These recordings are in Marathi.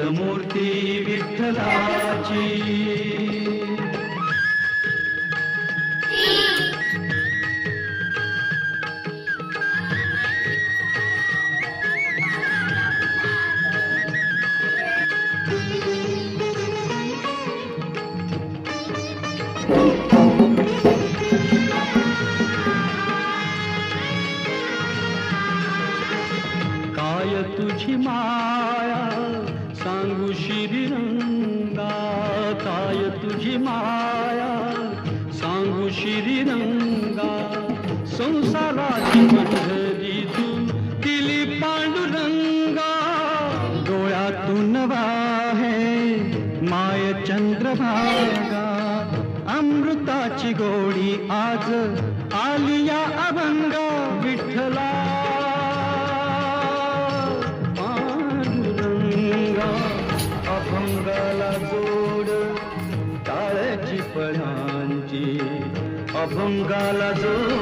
मूर्ती विठ्ठलाची. संसाराची पंढरी दिली पांडुरंगा डोळ्यातून वाहे माय चंद्रभागा. अमृताची गोडी आज आलिया अभंगा विठ्ठला. पांडुरंगा अभंगाला जोड टाळ्याची पळांची अभंगाला जोड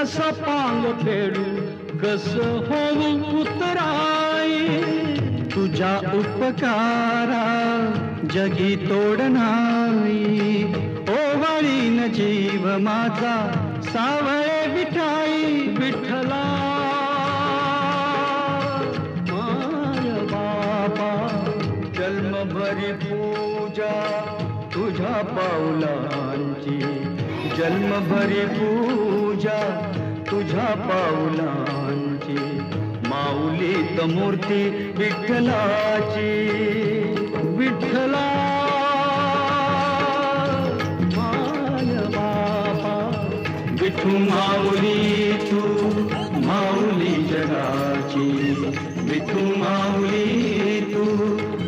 कस पांग खेळू कस होऊ उतराई तुझ्या उपकारा जगी तोडणारी ओवाळीन जीव माझा सावळे विठाई विठ्ठला. माय बाबा जन्मभरी पूजा तुझ्या पाऊलांची जन्मभरी पूजा तुझ्या पाऊलांची माऊलीत मूर्ती विठ्ठलाची विठ्ठला. बापा विठू माऊली तू माऊली जगाची. विठू माऊली तू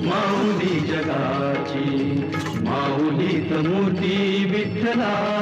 माऊली जगाची. माऊलीत मूर्ती विठ्ठला.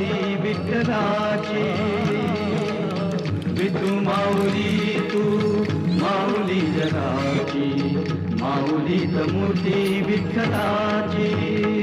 मूर्ती विठ्ठलाची. विठू माऊली तू माऊली जगाची. माऊली मूर्ती विठ्ठलाची.